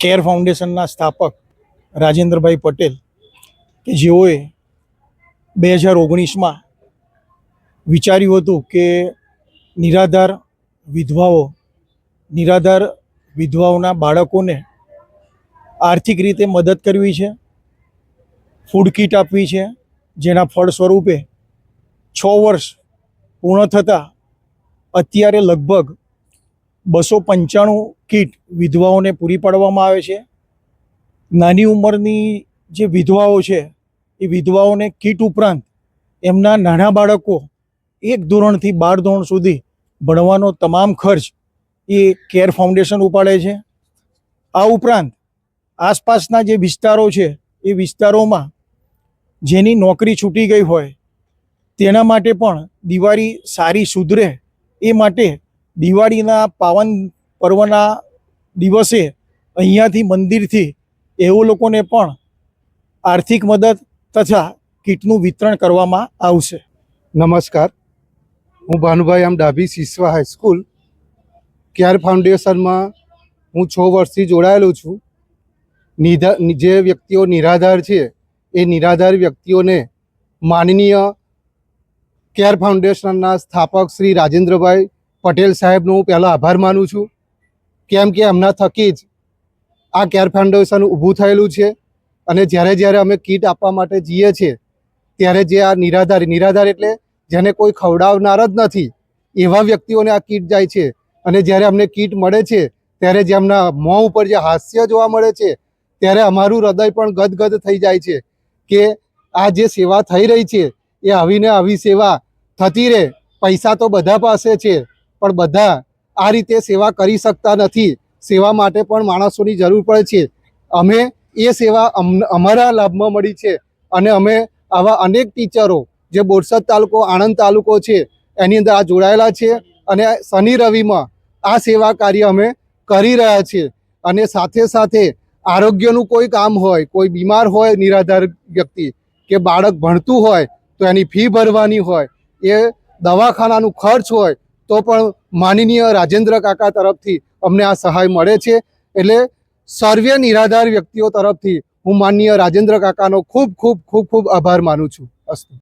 Care ફાઉન્ડેશનના સ્થાપક રાજેન્દ્રભાઈ પટેલ કે જેઓએ બે હજાર ઓગણીસમાં વિચાર્યું હતું કે નિરાધાર વિધવાઓ, નિરાધાર વિધવાઓના બાળકોને આર્થિક રીતે મદદ કરવી છે ફૂડ કીટ આપવી છે, જેના ફળ સ્વરૂપે છ વર્ષ પૂર્ણ થતાં અત્યારે લગભગ બસો પંચાણું કીટ વિધવાઓને પૂરી પાડવામાં આવે છે. નાની ઉંમરની જે વિધવાઓ છે, એ વિધવાઓને કીટ ઉપરાંત એમના નાના બાળકો એક ધોરણથી બાર ધોરણ સુધી ભણવાનો તમામ ખર્ચ એ કેર ફાઉન્ડેશન ઉપાડે છે. આ ઉપરાંત આસપાસના જે વિસ્તારો છે, એ વિસ્તારોમાં જેની નોકરી છૂટી ગઈ હોય, તેના માટે પણ દિવાળી સારી સુધરે એ માટે દિવાળીના પાવન પર્વના દિવસે અહીંયાથી મંદિરથી એવો લોકોને પણ આર્થિક મદદ તથા કીટનું વિતરણ કરવામાં આવશે. નમસ્કાર. હું ભાનુભાઈ આમ Dabhi Sisva high school care ફાઉન્ડેશનમાં હું છ વર્ષથી જોડાયેલો છું. નિધા, જે વ્યક્તિઓ નિરાધાર છે, એ નિરાધાર વ્યક્તિઓને માનનીય કેર ફાઉન્ડેશનના સ્થાપક શ્રી રાજેન્દ્રભાઈ પટેલ સાહેબનો હું પહેલાં આભાર માનું છું. કેમ કે એમના થકી જ આ કેર ફાઉન્ડેશન ઊભું થયેલું છે અને જ્યારે જ્યારે અમે કીટ આપવા માટે જઈએ છીએ, ત્યારે જે આ નિરાધાર નિરાધાર એટલે જેને કોઈ ખવડાવનાર જ નથી, એવા વ્યક્તિઓને આ કીટ જાય છે. અને જ્યારે અમને કીટ મળે છે, ત્યારે જે એમના મોં ઉપર જે હાસ્ય જોવા મળે છે, ત્યારે અમારું હૃદય પણ ગદગદ થઈ જાય છે કે આ જે સેવા થઈ રહી છે, એ આવીને આવી સેવા થતી રહે. પૈસા તો બધા પાસે છે પણ બધા આ રીતે સેવા કરી શકતા નથી. સેવા માટે પણ માણસોની જરૂર પડે છે. અમે એ સેવા અમ- અમારા લાભમાં મળી છે. અને અમે આવા અનેક ટીચરો જે બોરસદ તાલુકો, આણંદ તાલુકો છે, એની અંદર આ જોડાયેલા છે અને શનિ રવિમાં આ સેવા કાર્ય અમે કરી રહ્યા છીએ અને સાથે સાથે આરોગ્યનું કોઈ કામ હોય, કોઈ બીમાર હોય નિરાધાર વ્યક્તિ કે બાળક ભણતું હોય તો એની ફી ભરવાની હોય, એ દવાખાનાનું ખર્ચ હોય તો પણ માનનીય રાજેન્દ્ર કાકા તરફથી અમને આ સહાય મળે છે. એટલે સર્વે નિરાધાર વ્યક્તિઓ તરફથી હું માનનીય રાજેન્દ્ર કાકાનો ખૂબ ખૂબ ખૂબ ખૂબ આભાર માનું છું. અસ્તુ.